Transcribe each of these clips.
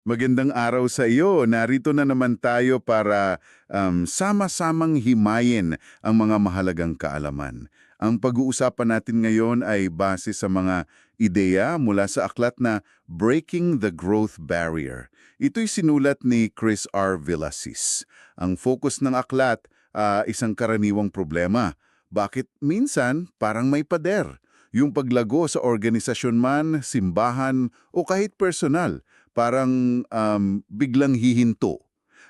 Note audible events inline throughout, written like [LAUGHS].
Magandang araw sa iyo. Narito na naman tayo para um, sama-samang himayin ang mga mahalagang kaalaman. Ang pag-uusapan natin ngayon ay base sa mga ideya mula sa aklat na Breaking the Growth Barrier. Ito'y sinulat ni Chris R. Villasis. Ang focus ng aklat, ah, isang karaniwang problema. Bakit minsan parang may pader? Yung paglago sa organisasyon man, simbahan o kahit personal, parang um, biglang hihinto.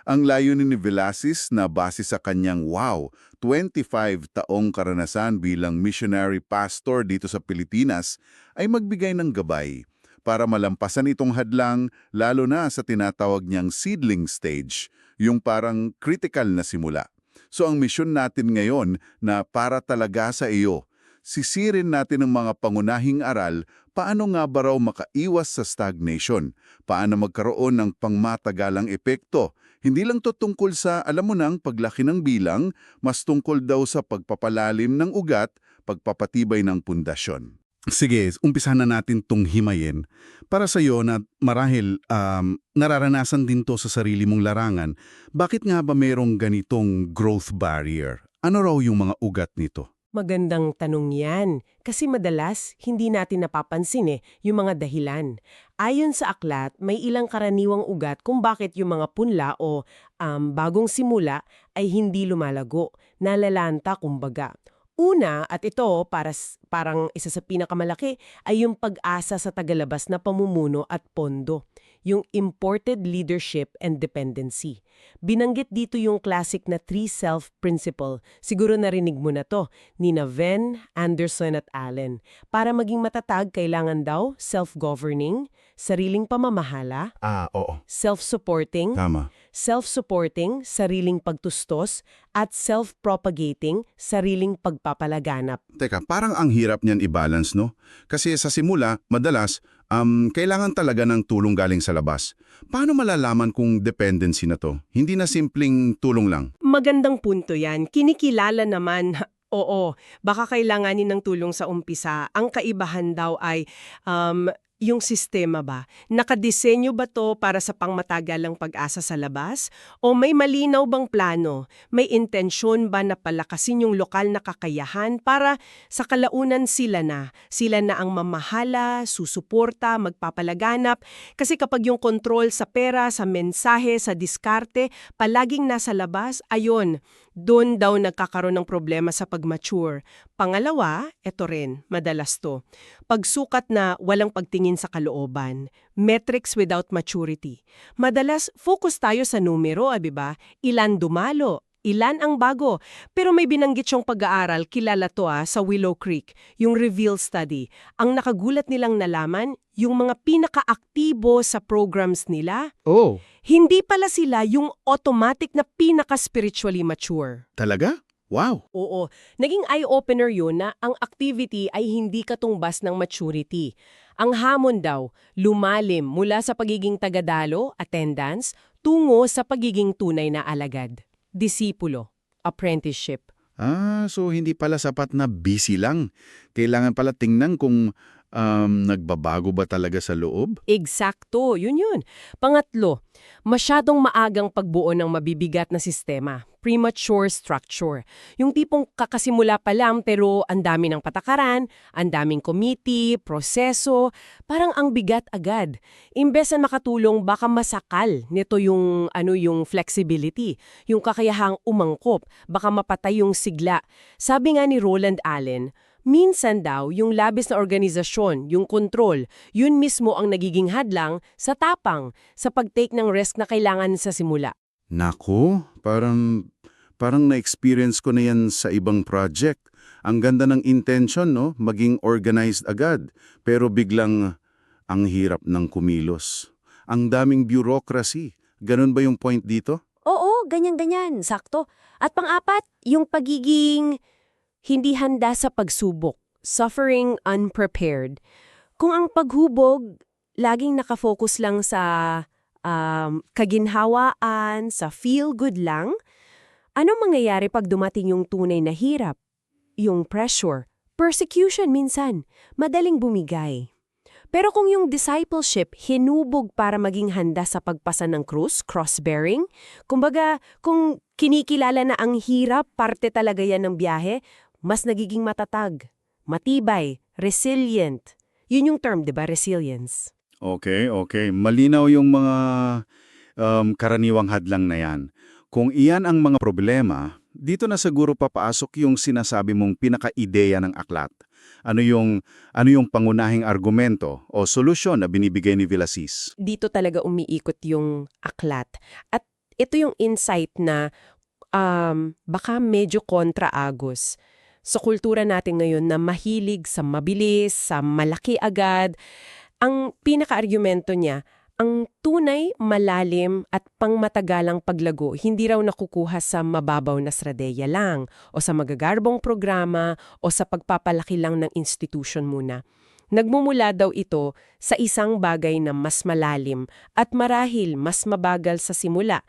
Ang layunin ni Velasis na base sa kanyang wow, 25 taong karanasan bilang missionary pastor dito sa Pilipinas ay magbigay ng gabay para malampasan itong hadlang lalo na sa tinatawag niyang seedling stage, yung parang critical na simula. So ang misyon natin ngayon na para talaga sa iyo, sisirin natin ang mga pangunahing aral paano nga ba raw makaiwas sa stagnation, paano magkaroon ng pangmatagalang epekto. Hindi lang to tungkol sa, alam mo nang, paglaki ng bilang, mas tungkol daw sa pagpapalalim ng ugat, pagpapatibay ng pundasyon. Sige, umpisahan na natin tong himayin. Para sa iyo na marahil um, nararanasan din to sa sarili mong larangan, bakit nga ba merong ganitong growth barrier? Ano raw yung mga ugat nito? Magandang tanong yan. Kasi madalas, hindi natin napapansin eh, yung mga dahilan. Ayon sa aklat, may ilang karaniwang ugat kung bakit yung mga punla o um, bagong simula ay hindi lumalago, nalalanta kumbaga. Una, at ito para, parang isa sa pinakamalaki, ay yung pag-asa sa tagalabas na pamumuno at pondo. Yung imported leadership and dependency. Binanggit dito yung classic na three-self principle. Siguro narinig mo na to, ni na Venn, Anderson at Allen. Para maging matatag, kailangan daw self-governing, sariling pamamahala, Ah, oo. self-supporting, Tama. self-supporting, sariling pagtustos, at self-propagating, sariling pagpapalaganap. Teka, parang ang hirap niyan i-balance, no? Kasi sa simula, madalas, um, kailangan talaga ng tulong galing sa labas. Paano malalaman kung dependency na to? Hindi na simpleng tulong lang. Magandang punto yan. Kinikilala naman, [LAUGHS] oo, baka kailanganin ng tulong sa umpisa. Ang kaibahan daw ay um, yung sistema ba? Nakadisenyo ba to para sa pangmatagalang pag-asa sa labas? O may malinaw bang plano? May intensyon ba na palakasin yung lokal na kakayahan para sa kalaunan sila na? Sila na ang mamahala, susuporta, magpapalaganap? Kasi kapag yung kontrol sa pera, sa mensahe, sa diskarte, palaging nasa labas, ayon, doon daw nagkakaroon ng problema sa pag-mature. Pangalawa, eto rin, madalas to. Pagsukat na walang pagtingin sa kalooban. Metrics without maturity. Madalas, focus tayo sa numero, abi ba? Ilan dumalo, ilan ang bago. Pero may binanggit siyang pag-aaral, kilala to ah, sa Willow Creek, yung Reveal Study. Ang nakagulat nilang nalaman, yung mga pinaka-aktibo sa programs nila, Oh, hindi pala sila yung automatic na pinaka-spiritually mature. talaga? Wow! Oo, naging eye-opener yun na ang activity ay hindi katumbas ng maturity. Ang hamon daw, lumalim mula sa pagiging tagadalo, attendance, tungo sa pagiging tunay na alagad. Disipulo, apprenticeship. Ah, so hindi pala sapat na busy lang. Kailangan pala tingnan kung um, nagbabago ba talaga sa loob? Eksakto, yun yun. Pangatlo, masyadong maagang pagbuo ng mabibigat na sistema. Premature structure. Yung tipong kakasimula pa lang pero ang dami ng patakaran, ang daming committee, proseso, parang ang bigat agad. Imbes na makatulong, baka masakal nito yung, ano, yung flexibility, yung kakayahang umangkop, baka mapatay yung sigla. Sabi nga ni Roland Allen, Minsan daw, yung labis na organisasyon, yung control, yun mismo ang nagiging hadlang sa tapang, sa pag-take ng risk na kailangan sa simula. Nako, parang, parang na-experience ko na yan sa ibang project. Ang ganda ng intention, no? Maging organized agad. Pero biglang ang hirap ng kumilos. Ang daming bureaucracy. Ganun ba yung point dito? Oo, ganyan-ganyan, sakto. At pang-apat, yung pagiging Hindi handa sa pagsubok, suffering unprepared. Kung ang paghubog, laging nakafocus lang sa um, kaginhawaan, sa feel-good lang, ano mangyayari pag dumating yung tunay na hirap? Yung pressure, persecution minsan, madaling bumigay. Pero kung yung discipleship hinubog para maging handa sa pagpasa ng krus, cross-bearing, kumbaga kung kinikilala na ang hirap, parte talaga yan ng biyahe, mas nagiging matatag, matibay, resilient. Yun yung term, di ba? Resilience. Okay, okay. Malinaw yung mga um, karaniwang hadlang na yan. Kung iyan ang mga problema, dito na siguro papasok yung sinasabi mong pinaka-ideya ng aklat. Ano yung, ano yung pangunahing argumento o solusyon na binibigay ni Villasis? dito talaga umiikot yung aklat. At ito yung insight na um, baka medyo kontra-agos sa kultura natin ngayon na mahilig sa mabilis, sa malaki agad. Ang pinaka-argumento niya, ang tunay, malalim at pangmatagalang paglago hindi raw nakukuha sa mababaw na strategiya lang o sa magagarbong programa o sa pagpapalaki lang ng institution muna. Nagmumula daw ito sa isang bagay na mas malalim at marahil mas mabagal sa simula,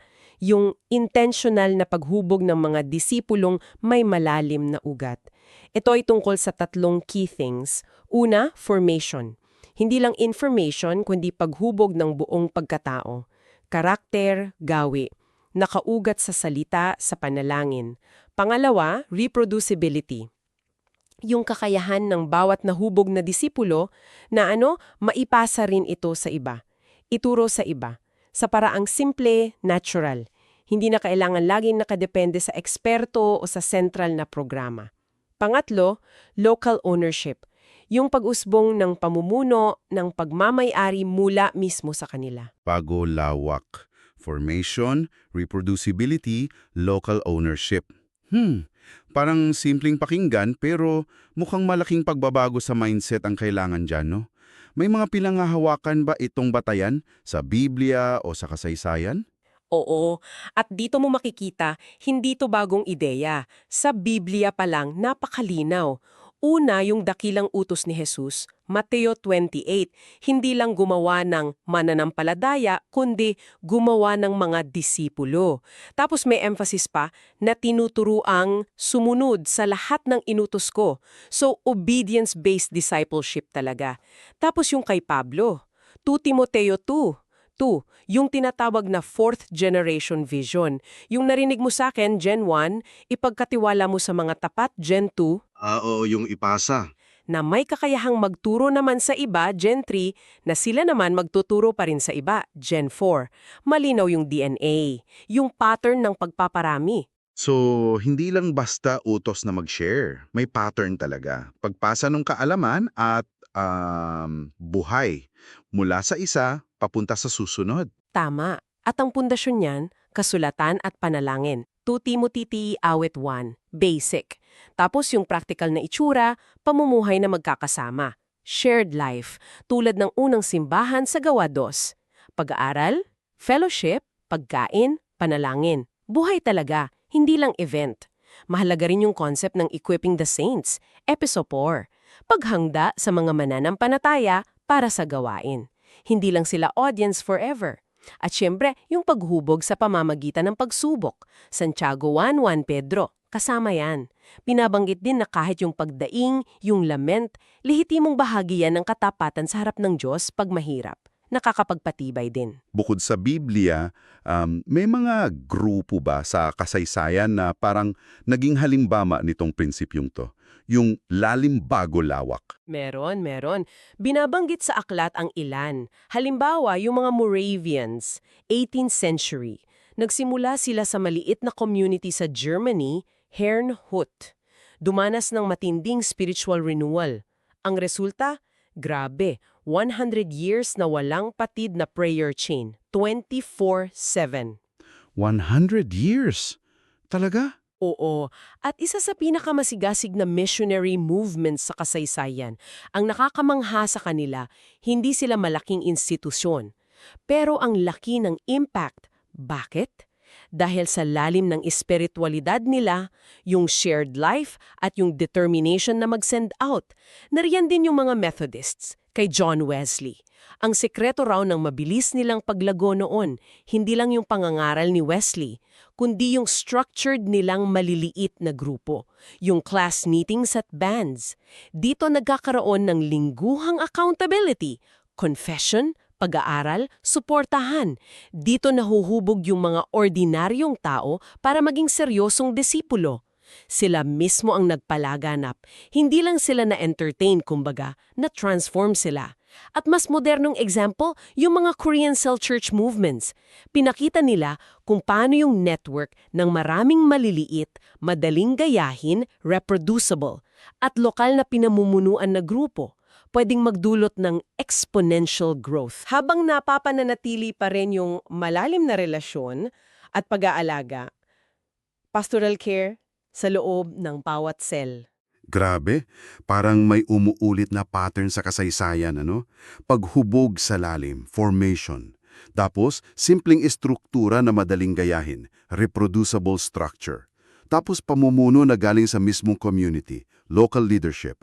yung intentional na paghubog ng mga disipulong may malalim na ugat. Ito ay tungkol sa tatlong key things. Una, formation. Hindi lang information kundi paghubog ng buong pagkatao. Karakter, gawi. Nakaugat sa salita, sa panalangin. Pangalawa, reproducibility yung kakayahan ng bawat nahubog na disipulo na ano, maipasa rin ito sa iba. Ituro sa iba. Sa paraang simple, natural. Hindi na kailangan laging nakadepende sa eksperto o sa central na programa. Pangatlo, local ownership. Yung pag-usbong ng pamumuno ng pagmamayari mula mismo sa kanila. Pago lawak. Formation, reproducibility, local ownership. Hmm, parang simpleng pakinggan pero mukhang malaking pagbabago sa mindset ang kailangan dyan, no? May mga pinangahawakan ba itong batayan sa Biblia o sa kasaysayan? Oo, at dito mo makikita, hindi to bagong ideya. Sa Biblia pa lang, napakalinaw. Una, yung dakilang utos ni Jesus, Mateo 28, hindi lang gumawa ng mananampaladaya, kundi gumawa ng mga disipulo. Tapos may emphasis pa na tinuturuang sumunod sa lahat ng inutos ko. So, obedience-based discipleship talaga. Tapos yung kay Pablo, 2 Timoteo 2, 2, yung tinatawag na fourth generation vision. Yung narinig mo sa akin, Gen 1, ipagkatiwala mo sa mga tapat, Gen 2, Ah, oo, yung ipasa. na may kakayahang magturo naman sa iba, Gen 3, na sila naman magtuturo pa rin sa iba, Gen 4. Malinaw yung DNA, yung pattern ng pagpaparami. So, hindi lang basta utos na mag-share. May pattern talaga. Pagpasa ng kaalaman at um, buhay. Mula sa isa, papunta sa susunod. Tama. At ang pundasyon niyan, kasulatan at panalangin. 2 Timothy T. Awit 1, basic. Tapos yung practical na itsura, pamumuhay na magkakasama. Shared life, tulad ng unang simbahan sa gawa dos. Pag-aaral, fellowship, pagkain, panalangin. Buhay talaga, hindi lang event. Mahalaga rin yung concept ng equipping the saints, episode 4. Paghangda sa mga mananampalataya para sa gawain. Hindi lang sila audience forever. At syempre, yung paghubog sa pamamagitan ng pagsubok. Santiago 1.1 Pedro, kasama yan. Pinabanggit din na kahit yung pagdaing, yung lament, lehitimong bahagi yan ng katapatan sa harap ng Diyos pag mahirap. Nakakapagpatibay din. Bukod sa Biblia, um, may mga grupo ba sa kasaysayan na parang naging halimbama nitong prinsipyong to? Yung lalim bago lawak. Meron, meron. Binabanggit sa aklat ang ilan. Halimbawa, yung mga Moravians, 18th century. Nagsimula sila sa maliit na community sa Germany, Herrnhut. Dumanas ng matinding spiritual renewal. Ang resulta? Grabe, 100 years na walang patid na prayer chain, 24-7. 100 years? Talaga? Oo, at isa sa pinakamasigasig na missionary movements sa kasaysayan, ang nakakamangha sa kanila, hindi sila malaking institusyon. Pero ang laki ng impact. Bakit? Dahil sa lalim ng espiritualidad nila, yung shared life at yung determination na mag-send out. Nariyan din yung mga Methodists kay John Wesley. Ang sekreto raw ng mabilis nilang paglago noon, hindi lang yung pangangaral ni Wesley, kundi yung structured nilang maliliit na grupo, yung class meetings at bands. Dito nagkakaroon ng lingguhang accountability, confession, pag-aaral, suportahan. Dito nahuhubog yung mga ordinaryong tao para maging seryosong disipulo. Sila mismo ang nagpalaganap. Hindi lang sila na-entertain, kumbaga, na-transform sila. At mas modernong example, yung mga Korean Cell Church movements. Pinakita nila kung paano yung network ng maraming maliliit, madaling gayahin, reproducible, at lokal na pinamumunuan na grupo pwedeng magdulot ng exponential growth. Habang napapananatili pa rin yung malalim na relasyon at pag-aalaga, pastoral care sa loob ng bawat cell. Grabe, parang may umuulit na pattern sa kasaysayan, ano? Paghubog sa lalim, formation. Tapos, simpleng estruktura na madaling gayahin, reproducible structure. Tapos pamumuno na galing sa mismong community, local leadership.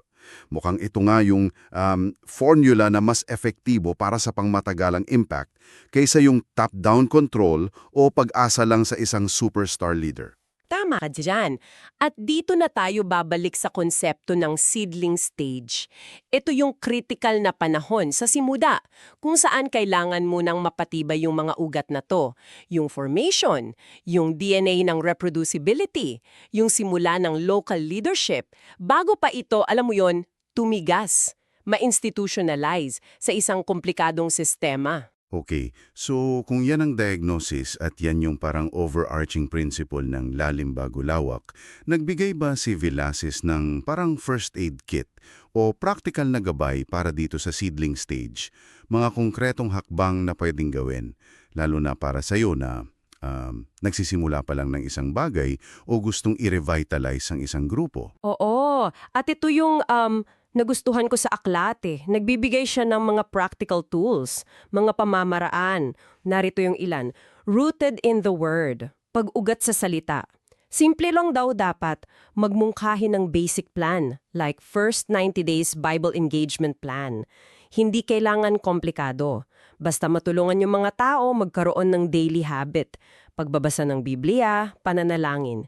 Mukhang ito nga yung um, formula na mas efektibo para sa pangmatagalang impact kaysa yung top-down control o pag-asa lang sa isang superstar leader. Tama ka dyan. At dito na tayo babalik sa konsepto ng seedling stage. Ito yung critical na panahon sa simuda, kung saan kailangan mo nang mapatibay yung mga ugat na to. Yung formation, yung DNA ng reproducibility, yung simula ng local leadership, bago pa ito, alam mo yon, tumigas, ma-institutionalize sa isang komplikadong sistema. Okay, so kung yan ang diagnosis at yan yung parang overarching principle ng lalim bago lawak, nagbigay ba si Villasis ng parang first aid kit o practical na gabay para dito sa seedling stage, mga konkretong hakbang na pwedeng gawin, lalo na para sa'yo na um, nagsisimula pa lang ng isang bagay o gustong i-revitalize ang isang grupo? Oo, at ito yung um, nagustuhan ko sa aklat eh. Nagbibigay siya ng mga practical tools, mga pamamaraan. Narito yung ilan. Rooted in the Word. Pag-ugat sa salita. Simple lang daw dapat magmungkahi ng basic plan, like First 90 Days Bible Engagement Plan. Hindi kailangan komplikado. Basta matulungan yung mga tao magkaroon ng daily habit. Pagbabasa ng Biblia, pananalangin.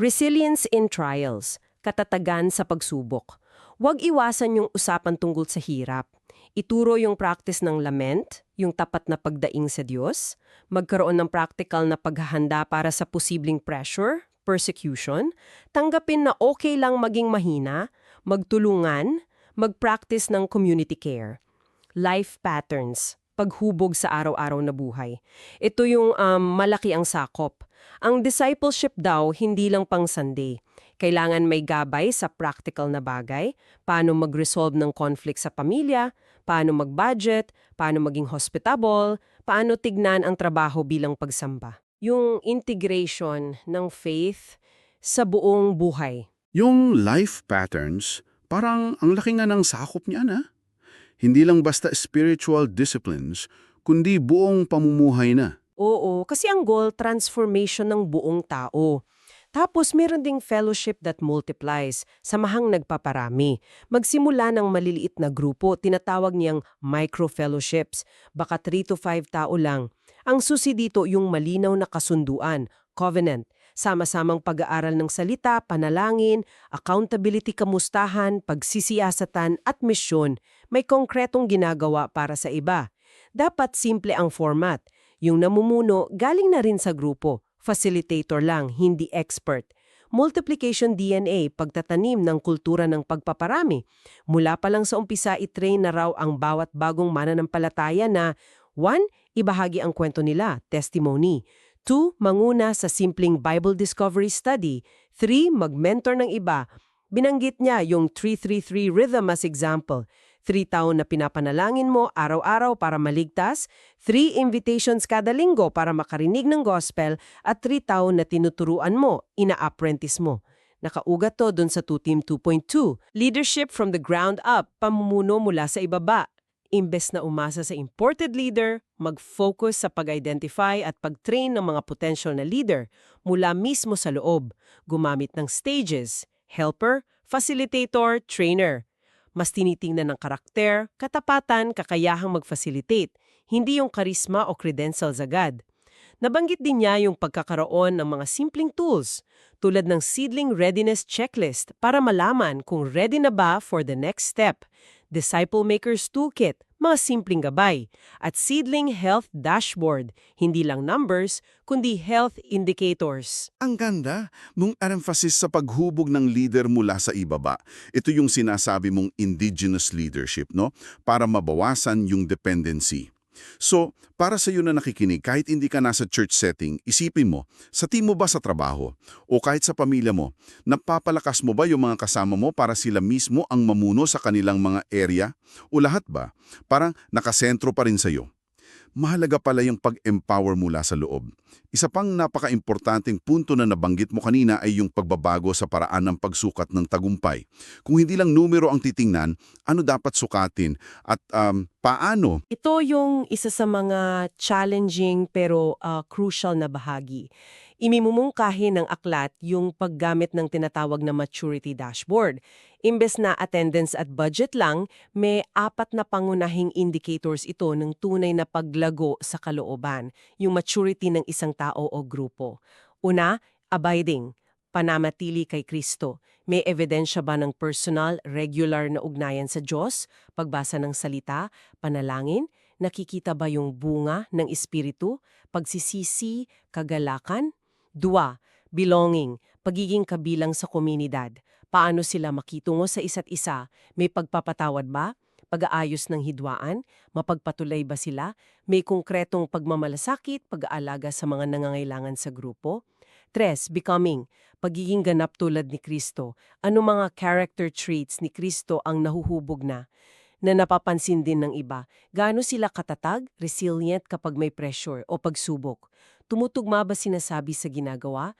Resilience in Trials. Katatagan sa pagsubok. Huwag iwasan yung usapan tungkol sa hirap. Ituro yung practice ng lament, yung tapat na pagdaing sa Diyos, magkaroon ng practical na paghahanda para sa posibleng pressure, persecution, tanggapin na okay lang maging mahina, magtulungan, mag-practice ng community care. Life patterns, paghubog sa araw-araw na buhay. Ito yung um, malaki ang sakop. Ang discipleship daw hindi lang pang Sunday. Kailangan may gabay sa practical na bagay, paano mag-resolve ng conflict sa pamilya, paano mag-budget, paano maging hospitable, paano tignan ang trabaho bilang pagsamba. Yung integration ng faith sa buong buhay. Yung life patterns, parang ang laki nga ng sakop niya na. Hindi lang basta spiritual disciplines, kundi buong pamumuhay na. Oo, kasi ang goal, transformation ng buong tao. Tapos meron ding fellowship that multiplies, samahang nagpaparami. Magsimula ng maliliit na grupo, tinatawag niyang micro-fellowships, baka 3 to 5 tao lang. Ang susi dito yung malinaw na kasunduan, covenant, sama-samang pag-aaral ng salita, panalangin, accountability kamustahan, pagsisiyasatan at misyon, may konkretong ginagawa para sa iba. Dapat simple ang format. Yung namumuno galing na rin sa grupo, facilitator lang, hindi expert. Multiplication DNA, pagtatanim ng kultura ng pagpaparami. Mula pa lang sa umpisa, itrain na raw ang bawat bagong mananampalataya na 1. Ibahagi ang kwento nila, testimony. 2. Manguna sa simpleng Bible Discovery Study. 3. Mag-mentor ng iba. Binanggit niya yung 333 rhythm as example. 3 taon na pinapanalangin mo araw-araw para maligtas, 3 invitations kada linggo para makarinig ng gospel, at 3 taon na tinuturuan mo, ina-apprentice mo. Nakaugat to dun sa 2 Team 2.2, Leadership from the Ground Up, pamumuno mula sa ibaba. Imbes na umasa sa imported leader, mag-focus sa pag-identify at pag-train ng mga potential na leader mula mismo sa loob, gumamit ng stages, helper, facilitator, trainer. Mas tinitingnan ng karakter, katapatan, kakayahang mag-facilitate, hindi yung karisma o credentials agad. Nabanggit din niya yung pagkakaroon ng mga simpleng tools tulad ng Seedling Readiness Checklist para malaman kung ready na ba for the next step, Disciple Maker's Toolkit, mga simpleng gabay, at Seedling Health Dashboard, hindi lang numbers, kundi health indicators. Ang ganda mong emphasis sa paghubog ng leader mula sa ibaba. Ito yung sinasabi mong indigenous leadership, no? Para mabawasan yung dependency. So, para sa iyo na nakikinig, kahit hindi ka nasa church setting, isipin mo, sa team mo ba sa trabaho o kahit sa pamilya mo, napapalakas mo ba yung mga kasama mo para sila mismo ang mamuno sa kanilang mga area? O lahat ba? Parang nakasentro pa rin sa iyo. Mahalaga pala yung pag-empower mula sa loob. Isa pang napaka-importanting punto na nabanggit mo kanina ay yung pagbabago sa paraan ng pagsukat ng tagumpay. Kung hindi lang numero ang titingnan, ano dapat sukatin at um, paano Ito yung isa sa mga challenging pero uh, crucial na bahagi. Imimumungkahi ng aklat yung paggamit ng tinatawag na maturity dashboard. Imbes na attendance at budget lang, may apat na pangunahing indicators ito ng tunay na paglago sa kalooban, yung maturity ng isang tao o grupo. Una, abiding, panamatili kay Kristo. May ebidensya ba ng personal, regular na ugnayan sa Diyos, pagbasa ng salita, panalangin? Nakikita ba yung bunga ng espiritu, pagsisisi, kagalakan? Dua, belonging, pagiging kabilang sa komunidad. Paano sila makitungo sa isa't isa? May pagpapatawad ba? Pag-aayos ng hidwaan? Mapagpatuloy ba sila? May konkretong pagmamalasakit, pag-aalaga sa mga nangangailangan sa grupo? Tres, becoming, pagiging ganap tulad ni Kristo. Ano mga character traits ni Kristo ang nahuhubog na? Na napapansin din ng iba. Gaano sila katatag, resilient kapag may pressure o pagsubok? Tumutugma ba sinasabi sa ginagawa?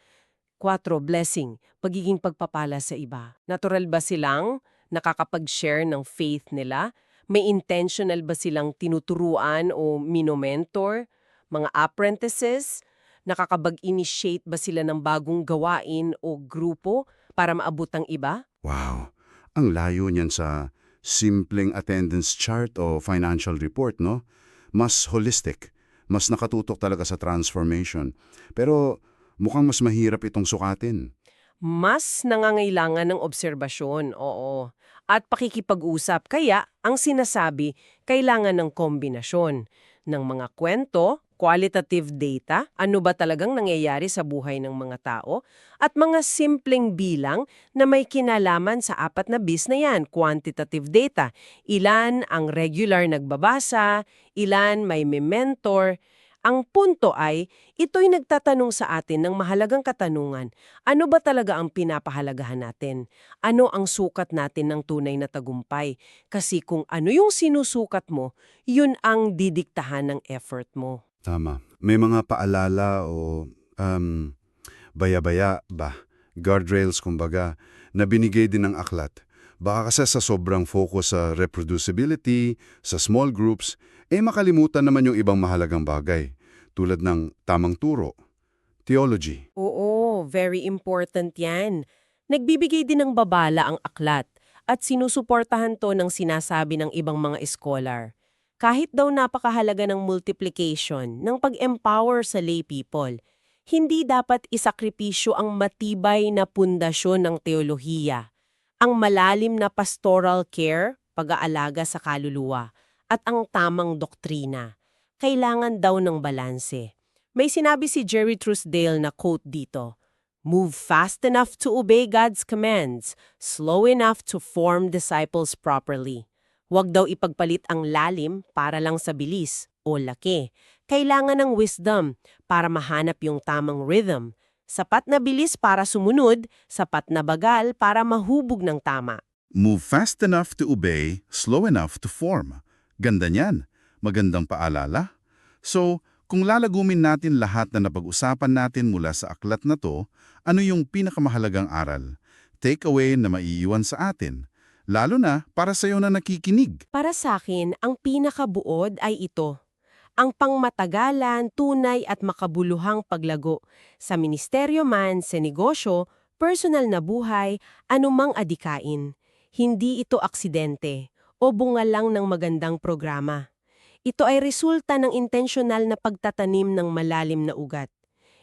4. Blessing, pagiging pagpapala sa iba. Natural ba silang nakakapag-share ng faith nila? May intentional ba silang tinuturuan o minomentor? Mga apprentices? Nakakabag-initiate ba sila ng bagong gawain o grupo para maabot ang iba? Wow, ang layo niyan sa simpleng attendance chart o financial report, no? Mas holistic, mas nakatutok talaga sa transformation. Pero mukhang mas mahirap itong sukatin. Mas nangangailangan ng obserbasyon, oo. At pakikipag-usap, kaya ang sinasabi, kailangan ng kombinasyon ng mga kwento, qualitative data, ano ba talagang nangyayari sa buhay ng mga tao, at mga simpleng bilang na may kinalaman sa apat na bis na yan, quantitative data. Ilan ang regular nagbabasa, ilan may mentor. Ang punto ay, ito'y nagtatanong sa atin ng mahalagang katanungan, ano ba talaga ang pinapahalagahan natin? Ano ang sukat natin ng tunay na tagumpay? Kasi kung ano yung sinusukat mo, yun ang didiktahan ng effort mo. Tama. May mga paalala o um, baya-baya ba, guardrails kumbaga, na binigay din ng aklat. Baka kasi sa sobrang focus sa reproducibility, sa small groups, eh makalimutan naman yung ibang mahalagang bagay, tulad ng tamang turo, theology. Oo, very important yan. Nagbibigay din ng babala ang aklat at sinusuportahan to ng sinasabi ng ibang mga scholar. Kahit daw napakahalaga ng multiplication, ng pag-empower sa lay people, hindi dapat isakripisyo ang matibay na pundasyon ng teolohiya, ang malalim na pastoral care, pag-aalaga sa kaluluwa, at ang tamang doktrina. Kailangan daw ng balanse. May sinabi si Jerry Truesdale na quote dito, Move fast enough to obey God's commands, slow enough to form disciples properly. Huwag daw ipagpalit ang lalim para lang sa bilis o laki. Kailangan ng wisdom para mahanap yung tamang rhythm. Sapat na bilis para sumunod, sapat na bagal para mahubog ng tama. Move fast enough to obey, slow enough to form. Ganda niyan. Magandang paalala. So, kung lalagumin natin lahat na napag-usapan natin mula sa aklat na to, ano yung pinakamahalagang aral? Takeaway na maiiwan sa atin. Lalo na para sa iyo na nakikinig. Para sa akin, ang pinakabuod ay ito. Ang pangmatagalan, tunay at makabuluhang paglago. Sa ministeryo man, sa negosyo, personal na buhay, anumang adikain. Hindi ito aksidente o bunga lang ng magandang programa. Ito ay resulta ng intensyonal na pagtatanim ng malalim na ugat.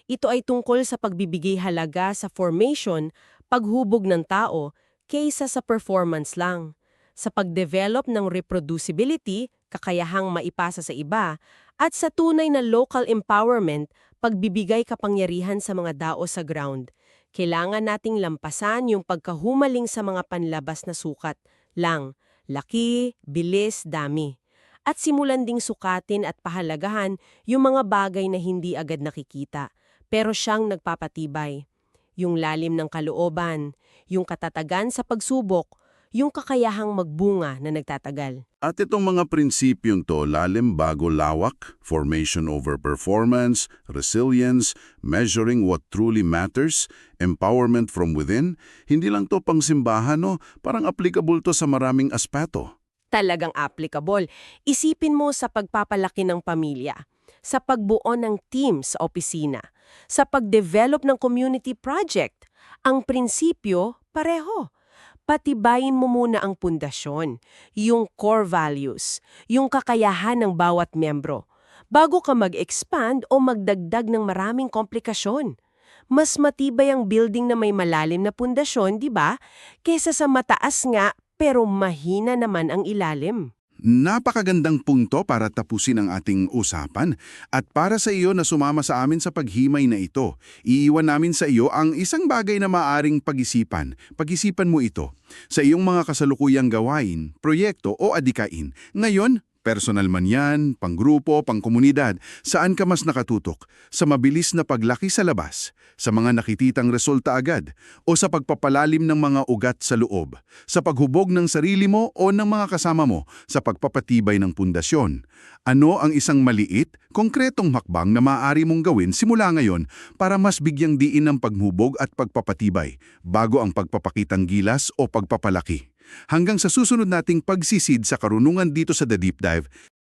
Ito ay tungkol sa pagbibigay halaga sa formation, paghubog ng tao, kaysa sa performance lang sa pag-develop ng reproducibility, kakayahang maipasa sa iba, at sa tunay na local empowerment, pagbibigay kapangyarihan sa mga dao sa ground. Kailangan nating lampasan yung pagkahumaling sa mga panlabas na sukat lang, laki, bilis, dami. At simulan ding sukatin at pahalagahan yung mga bagay na hindi agad nakikita, pero siyang nagpapatibay. Yung lalim ng kalooban, yung katatagan sa pagsubok, yung kakayahang magbunga na nagtatagal. At itong mga prinsipyong to, lalim bago lawak, formation over performance, resilience, measuring what truly matters, empowerment from within, hindi lang to pang simbahan, no? parang applicable to sa maraming aspeto. Talagang applicable. Isipin mo sa pagpapalaki ng pamilya, sa pagbuo ng team sa opisina, sa pag-develop ng community project. Ang prinsipyo, pareho. Patibayin mo muna ang pundasyon, yung core values, yung kakayahan ng bawat membro, bago ka mag-expand o magdagdag ng maraming komplikasyon. Mas matibay ang building na may malalim na pundasyon, di ba? Kesa sa mataas nga pero mahina naman ang ilalim. Napakagandang punto para tapusin ang ating usapan at para sa iyo na sumama sa amin sa paghimay na ito, iiwan namin sa iyo ang isang bagay na maaring pag-isipan. Pag-isipan mo ito sa iyong mga kasalukuyang gawain, proyekto o adikain. Ngayon, personal man yan, panggrupo, pangkomunidad, saan ka mas nakatutok? Sa mabilis na paglaki sa labas, sa mga nakititang resulta agad, o sa pagpapalalim ng mga ugat sa loob, sa paghubog ng sarili mo o ng mga kasama mo, sa pagpapatibay ng pundasyon. Ano ang isang maliit, konkretong hakbang na maaari mong gawin simula ngayon para mas bigyang diin ng paghubog at pagpapatibay bago ang pagpapakitang gilas o pagpapalaki? Hanggang sa susunod nating pagsisid sa karunungan dito sa The Deep Dive,